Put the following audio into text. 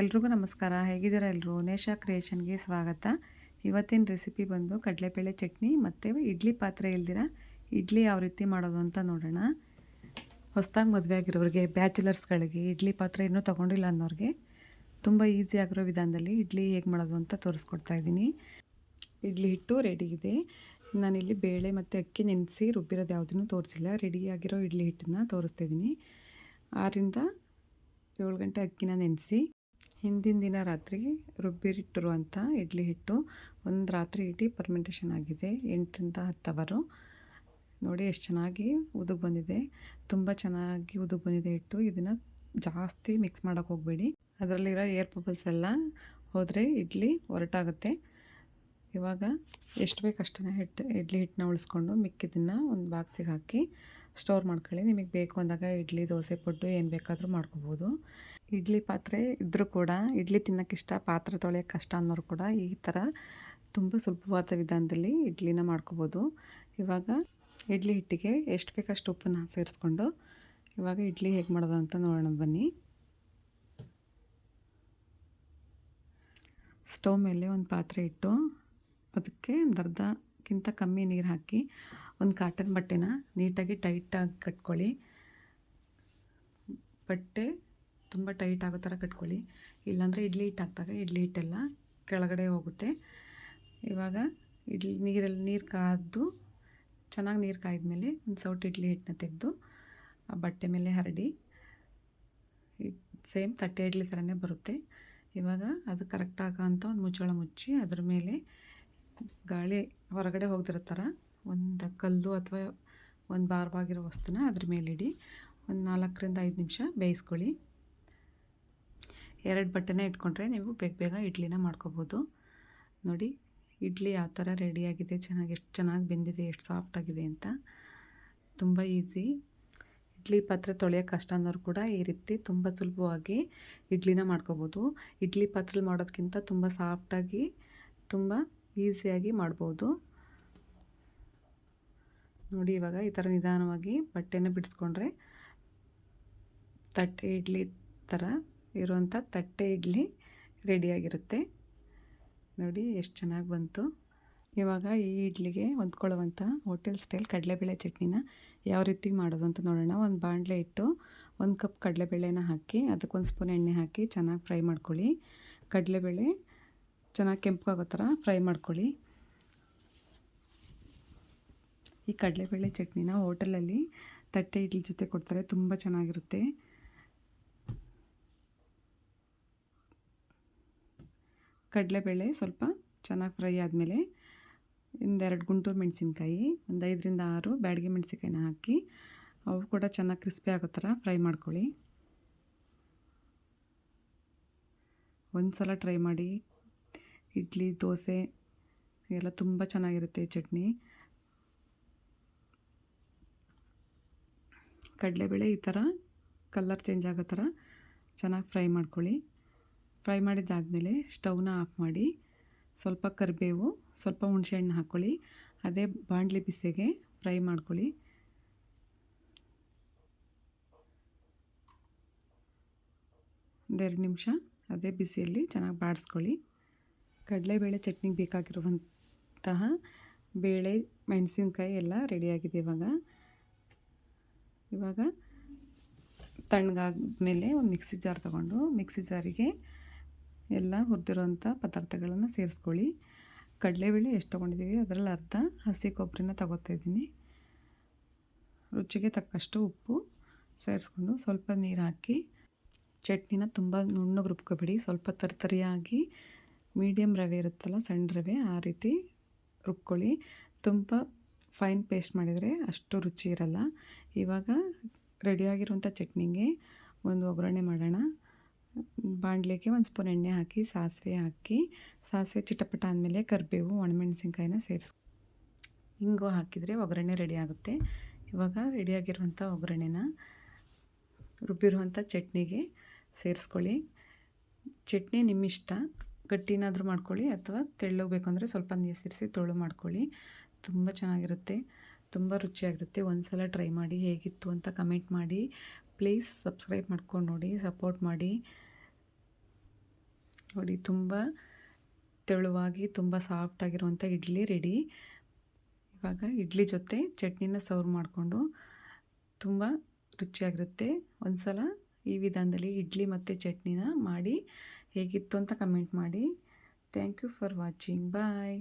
ಎಲ್ರಿಗೂ ನಮಸ್ಕಾರ. ಹೇಗಿದ್ದೀರಾ ಎಲ್ಲರೂ ನೇಷಾ ಕ್ರಿಯೇಷನ್ಗೆ ಸ್ವಾಗತ. ಇವತ್ತಿನ ರೆಸಿಪಿ ಬಂದು ಕಡಲೆಬೇಳೆ ಚಟ್ನಿ ಮತ್ತು ಇಡ್ಲಿ ಪಾತ್ರೆ ಇಲ್ದಿರ ಇಡ್ಲಿ ಯಾವ ರೀತಿ ಮಾಡೋದು ಅಂತ ನೋಡೋಣ. ಹೊಸ್ದಾಗಿ ಮದುವೆ ಆಗಿರೋರಿಗೆ, ಬ್ಯಾಚುಲರ್ಸ್ಗಳಿಗೆ ಇಡ್ಲಿ ಪಾತ್ರೆ ಇನ್ನೂ ತೊಗೊಂಡಿಲ್ಲ ಅನ್ನೋರಿಗೆ ತುಂಬ ಈಸಿ ಆಗಿರೋ ವಿಧಾನದಲ್ಲಿ ಇಡ್ಲಿ ಹೇಗೆ ಮಾಡೋದು ಅಂತ ತೋರಿಸ್ಕೊಡ್ತಾ ಇದ್ದೀನಿ. ಇಡ್ಲಿ ಹಿಟ್ಟು ರೆಡಿ ಇದೆ. ನಾನಿಲ್ಲಿ ಬೇಳೆ ಮತ್ತು ಅಕ್ಕಿ ನೆನೆಸಿ ರುಬ್ಬಿರೋದು ಯಾವುದನ್ನು ತೋರಿಸಿಲ್ಲ. ರೆಡಿಯಾಗಿರೋ ಇಡ್ಲಿ ಹಿಟ್ಟನ್ನು ತೋರಿಸ್ತಾ ಇದ್ದೀನಿ. ಆರಿಂದ ಏಳು ಗಂಟೆ ಅಕ್ಕಿನ ನೆನೆಸಿ ಹಿಂದಿನ ದಿನ ರಾತ್ರಿ ರುಬ್ಬಿಟ್ಟಿರುವಂಥ ಇಡ್ಲಿ ಹಿಟ್ಟು ಒಂದು ರಾತ್ರಿ ಇಡೀ ಪರ್ಮೆಂಟೇಷನ್ ಆಗಿದೆ. ಎಂಟರಿಂದ ಹತ್ತು ಅವರು ನೋಡಿ ಎಷ್ಟು ಚೆನ್ನಾಗಿ ಉದುಗ್ ಬಂದಿದೆ. ತುಂಬ ಚೆನ್ನಾಗಿ ಉದುಗ್ ಬಂದಿದೆ ಹಿಟ್ಟು. ಇದನ್ನು ಜಾಸ್ತಿ ಮಿಕ್ಸ್ ಮಾಡೋಕ್ಕೆ ಹೋಗಬೇಡಿ. ಅದರಲ್ಲಿರೋ ಏರ್ ಬಬಲ್ಸ್ ಎಲ್ಲ ಹೋದರೆ ಇಡ್ಲಿ ಹೊರಟಾಗುತ್ತೆ. ಇವಾಗ ಎಷ್ಟು ಬೇಕು ಅಷ್ಟನ್ನು ಹಿಟ್ಟು ಇಡ್ಲಿ ಹಿಟ್ಟನ್ನ ಉಳಿಸ್ಕೊಂಡು ಮಿಕ್ಕಿದ್ದನ್ನು ಒಂದು ಬಾಕ್ಸಿಗೆ ಹಾಕಿ ಸ್ಟೋರ್ ಮಾಡ್ಕೊಳ್ಳಿ. ನಿಮಗೆ ಬೇಕು ಅಂದಾಗ ಇಡ್ಲಿ, ದೋಸೆ, ಪಡ್ಡು ಏನು ಬೇಕಾದರೂ ಮಾಡ್ಕೋಬೋದು. ಇಡ್ಲಿ ಪಾತ್ರೆ ಇದ್ದರೂ ಕೂಡ, ಇಡ್ಲಿ ತಿನ್ನೋಕ್ಕಿಷ್ಟ ಪಾತ್ರೆ ತೊಳೆಯೋಕ್ಕೆ ಕಷ್ಟ ಅನ್ನೋರು ಕೂಡ ಈ ಥರ ತುಂಬ ಸುಲಭವಾದ ವಿಧಾನದಲ್ಲಿ ಇಡ್ಲಿನ ಮಾಡ್ಕೋಬೋದು. ಇವಾಗ ಇಡ್ಲಿ ಹಿಟ್ಟಿಗೆ ಎಷ್ಟು ಬೇಕಷ್ಟು ಉಪ್ಪನ್ನು ಸೇರಿಸ್ಕೊಂಡು ಇವಾಗ ಇಡ್ಲಿ ಹೇಗೆ ಮಾಡೋದು ಅಂತ ನೋಡೋಣ ಬನ್ನಿ. ಸ್ಟವ್ ಮೇಲೆ ಒಂದು ಪಾತ್ರೆ ಇಟ್ಟು ಅದಕ್ಕೆ ಒಂದು ಅರ್ಧಕ್ಕಿಂತ ಕಮ್ಮಿ ನೀರು ಹಾಕಿ ಒಂದು ಕಾಟನ್ ಬಟ್ಟೆನ ನೀಟಾಗಿ ಟೈಟಾಗಿ ಕಟ್ಕೊಳ್ಳಿ. ಬಟ್ಟೆ ತುಂಬ ಟೈಟ್ ಆಗೋ ಥರ ಕಟ್ಕೊಳ್ಳಿ. ಇಲ್ಲಾಂದರೆ ಇಡ್ಲಿ ಹಿಟ್ಟು ಹಾಕಿದಾಗ ಇಡ್ಲಿ ಹಿಟ್ಟೆಲ್ಲ ಕೆಳಗಡೆ ಹೋಗುತ್ತೆ. ಇವಾಗ ಇಡ್ಲಿ ನೀರಲ್ಲಿ ನೀರು ಕಾದು, ಚೆನ್ನಾಗಿ ನೀರು ಕಾಯ್ದ ಒಂದು ಸೌಟ್ ಇಡ್ಲಿ ಹಿಟ್ಟನ್ನ ತೆಗೆದು ಆ ಬಟ್ಟೆ ಮೇಲೆ ಹರಡಿ. ಸೇಮ್ ತಟ್ಟೆ ಇಡ್ಲಿ ಥರನೇ ಬರುತ್ತೆ. ಇವಾಗ ಅದು ಕರೆಕ್ಟ್ ಅಂತ ಒಂದು ಮುಚ್ಚಳ ಮುಚ್ಚಿ ಅದ್ರ ಮೇಲೆ ಗಾಳಿ ಹೊರಗಡೆ ಹೋಗ್ದಿರೋ ಒಂದು ಕಲ್ಲು ಅಥವಾ ಒಂದು ಭಾರವಾಗಿರೋ ವಸ್ತುನ ಅದ್ರ ಮೇಲಿಡಿ ಒಂದು ನಾಲ್ಕರಿಂದ ಐದು ನಿಮಿಷ ಬೇಯಿಸ್ಕೊಳ್ಳಿ. ಎರಡು ಬಟ್ಟೆನೇ ಇಟ್ಕೊಂಡ್ರೆ ನೀವು ಬೇಗ ಬೇಗ ಇಡ್ಲಿನ ಮಾಡ್ಕೋಬೋದು. ನೋಡಿ, ಇಡ್ಲಿ ಯಾವ ಥರ ರೆಡಿಯಾಗಿದೆ ಚೆನ್ನಾಗಿ ಎಷ್ಟು ಚೆನ್ನಾಗಿ ಬೆಂದಿದೆ, ಎಷ್ಟು ಸಾಫ್ಟಾಗಿದೆ ಅಂತ. ತುಂಬ ಈಸಿ ಇಡ್ಲಿ ಪಾತ್ರೆ ತೊಳೆಯೋಕೆ ಕಷ್ಟ ಅನ್ನೋರು ಕೂಡ ಈ ರೀತಿ ತುಂಬ ಸುಲಭವಾಗಿ ಇಡ್ಲಿನ ಮಾಡ್ಕೋಬೋದು. ಇಡ್ಲಿ ಪಾತ್ರೆಲಿ ಮಾಡೋದಕ್ಕಿಂತ ತುಂಬ ಸಾಫ್ಟಾಗಿ ತುಂಬ ಈಸಿಯಾಗಿ ಮಾಡ್ಬೋದು. ನೋಡಿ ಇವಾಗ ಈ ಥರ ನಿಧಾನವಾಗಿ ಬಟ್ಟೆನ ಬಿಡಿಸ್ಕೊಂಡ್ರೆ ತಟ್ಟೆ ಇಡ್ಲಿ ಥರ ಇರುವಂಥ ತಟ್ಟೆ ಇಡ್ಲಿ ರೆಡಿಯಾಗಿರುತ್ತೆ. ನೋಡಿ ಎಷ್ಟು ಚೆನ್ನಾಗಿ ಬಂತು. ಇವಾಗ ಈ ಇಡ್ಲಿಗೆ ಹೊಂದ್ಕೊಳ್ಳುವಂಥ ಹೋಟೆಲ್ ಸ್ಟೈಲ್ ಕಡಲೆಬೇಳೆ ಚಟ್ನಿನ ಯಾವ ರೀತಿ ಮಾಡೋದು ಅಂತ ನೋಡೋಣ. ಒಂದು ಬಾಣಲೆ ಇಟ್ಟು ಒಂದು ಕಪ್ ಕಡಲೆಬೇಳೆನ ಹಾಕಿ, ಅದಕ್ಕೊಂದು ಸ್ಪೂನ್ ಎಣ್ಣೆ ಹಾಕಿ ಚೆನ್ನಾಗಿ ಫ್ರೈ ಮಾಡ್ಕೊಳ್ಳಿ. ಕಡಲೆಬೇಳೆ ಚೆನ್ನಾಗಿ ಆಗೋ ಥರ ಫ್ರೈ ಮಾಡ್ಕೊಳ್ಳಿ. ಈ ಕಡಲೆಬೇಳೆ ಚಟ್ನಿನ ಹೋಟೆಲಲ್ಲಿ ತಟ್ಟೆ ಇಡ್ಲಿ ಜೊತೆ ಕೊಡ್ತಾರೆ, ತುಂಬ ಚೆನ್ನಾಗಿರುತ್ತೆ. ಕಡಲೆಬೇಳೆ ಸ್ವಲ್ಪ ಚೆನ್ನಾಗಿ ಫ್ರೈ ಆದಮೇಲೆ ಒಂದೆರಡು ಗುಂಟೂರು ಮೆಣಸಿನ್ಕಾಯಿ, ಒಂದು ಐದರಿಂದ ಆರು ಬ್ಯಾಡಿಗೆ ಮೆಣಸಿನ್ಕಾಯಿನ ಹಾಕಿ, ಅವು ಕೂಡ ಚೆನ್ನಾಗಿ ಕ್ರಿಸ್ಪಿ ಆಗೋ ಥರ ಫ್ರೈ ಮಾಡ್ಕೊಳ್ಳಿ. ಒಂದು ಸಲ ಟ್ರೈ ಮಾಡಿ ಇಡ್ಲಿ, ದೋಸೆ, ಎಲ್ಲ ತುಂಬ ಚೆನ್ನಾಗಿರುತ್ತೆ ಚಟ್ನಿ. ಕಡಲೆಬೇಳೆ ಈ ಥರ ಕಲ್ಲರ್ ಚೇಂಜ್ ಆಗೋ ಥರ ಚೆನ್ನಾಗಿ ಫ್ರೈ ಮಾಡ್ಕೊಳ್ಳಿ. ಫ್ರೈ ಮಾಡಿದ್ದಾದಮೇಲೆ ಸ್ಟವ್ನ ಆಫ್ ಮಾಡಿ ಸ್ವಲ್ಪ ಕರಿಬೇವು, ಸ್ವಲ್ಪ ಹುಣಸೆಹಣ್ಣು ಹಾಕ್ಕೊಳ್ಳಿ. ಅದೇ ಬಾಣಲಿ ಬಿಸಿಗೆ ಫ್ರೈ ಮಾಡ್ಕೊಳ್ಳಿ. ಒಂದೆರಡು ನಿಮಿಷ ಅದೇ ಬಿಸಿಯಲ್ಲಿ ಚೆನ್ನಾಗಿ ಬಾಡಿಸ್ಕೊಳ್ಳಿ. ಕಡಲೆಬೇಳೆ ಚಟ್ನಿಗೆ ಬೇಕಾಗಿರುವಂತಹ ಬೇಳೆ, ಮೆಣಸಿನ್ಕಾಯಿ ಎಲ್ಲ ರೆಡಿಯಾಗಿದೆ ಇವಾಗ. ಇವಾಗ ತಣ್ಣಗಾದ್ಮೇಲೆ ಒಂದು ಮಿಕ್ಸಿ ಜಾರ್ ತೊಗೊಂಡು ಮಿಕ್ಸಿ ಜಾರಿಗೆ ಎಲ್ಲ ಹುರಿದಿರೋಂಥ ಪದಾರ್ಥಗಳನ್ನು ಸೇರಿಸ್ಕೊಳ್ಳಿ. ಕಡಲೆಬೇಳೆ ಎಷ್ಟು ತೊಗೊಂಡಿದ್ದೀವಿ ಅದರಲ್ಲಿ ಅರ್ಧ ಹಸಿ ಕೊಬ್ಬರಿನ ತಗೋತಾ ಇದ್ದೀನಿ. ರುಚಿಗೆ ತಕ್ಕಷ್ಟು ಉಪ್ಪು ಸೇರಿಸ್ಕೊಂಡು ಸ್ವಲ್ಪ ನೀರು ಹಾಕಿ, ಚಟ್ನಿನ ತುಂಬ ನುಣ್ಣಗೆ ರುಬ್ಕೊಬೇಡಿ. ಸ್ವಲ್ಪ ತರಿತರಿಯಾಗಿ ಮೀಡಿಯಮ್ ರವೆ ಇರುತ್ತಲ್ಲ, ಸಣ್ಣ ರವೆ, ಆ ರೀತಿ ರುಬ್ಕೊಳ್ಳಿ. ತುಂಬ ಫೈನ್ ಪೇಸ್ಟ್ ಮಾಡಿದರೆ ಅಷ್ಟು ರುಚಿ ಇರಲ್ಲ. ಇವಾಗ ರೆಡಿಯಾಗಿರುವಂಥ ಚಟ್ನಿಗೆ ಒಂದು ಒಗ್ಗರಣೆ ಮಾಡೋಣ. ಬಾಣಲೆಗೆ ಒಂದು ಸ್ಪೂನ್ ಎಣ್ಣೆ ಹಾಕಿ, ಸಾಸಿವೆ ಹಾಕಿ. ಸಾಸಿವೆ ಚಿಟಪಟ ಆದಮೇಲೆ ಕರಿಬೇವು, ಒಣಮೆಣಸಿನ್ಕಾಯಿನ ಸೇರಿಸಿ ಹಿಂಗು ಹಾಕಿದರೆ ಒಗ್ಗರಣೆ ರೆಡಿ ಆಗುತ್ತೆ. ಇವಾಗ ರೆಡಿಯಾಗಿರುವಂಥ ಒಗ್ಗರಣೆನ ರುಬ್ಬಿರುವಂಥ ಚಟ್ನಿಗೆ ಸೇರಿಸ್ಕೊಳ್ಳಿ. ಚಟ್ನಿ ನಿಮ್ಮಿಷ್ಟ. ಗಟ್ಟಿನಾದರೂ ಮಾಡ್ಕೊಳ್ಳಿ ಅಥವಾ ತೆಳ್ಳಗೆ ಅಂದರೆ ಸ್ವಲ್ಪ ನೀರು ಸೇರಿಸಿ ತೊಳು ಮಾಡ್ಕೊಳ್ಳಿ. ತುಂಬ ಚೆನ್ನಾಗಿರುತ್ತೆ. ತುಂಬ ರುಚಿಯಾಗಿರುತ್ತೆ. ಒಂದು ಸಲ ಟ್ರೈ ಮಾಡಿ ಹೇಗಿತ್ತು ಅಂತ ಕಮೆಂಟ್ ಮಾಡಿ. ಪ್ಲೀಸ್ ಸಬ್ಸ್ಕ್ರೈಬ್ ಮಾಡ್ಕೊಂಡು ನೋಡಿ, ಸಪೋರ್ಟ್ ಮಾಡಿ. ನೋಡಿ, ತುಂಬ ತೆಳುವಾಗಿ, ತುಂಬ ಸಾಫ್ಟಾಗಿರುವಂಥ ಇಡ್ಲಿ ರೆಡಿ. ಇವಾಗ ಇಡ್ಲಿ ಜೊತೆ ಚಟ್ನಿನ ಸರ್ವ್ ಮಾಡಿಕೊಂಡು ತುಂಬ ರುಚಿಯಾಗಿರುತ್ತೆ. ಒಂದು ಸಲ ಈ ವಿಧಾನದಲ್ಲಿ ಇಡ್ಲಿ ಮತ್ತು ಚಟ್ನಿನ ಮಾಡಿ ಹೇಗಿತ್ತು ಅಂತ ಕಮೆಂಟ್ ಮಾಡಿ. Thank you for watching bye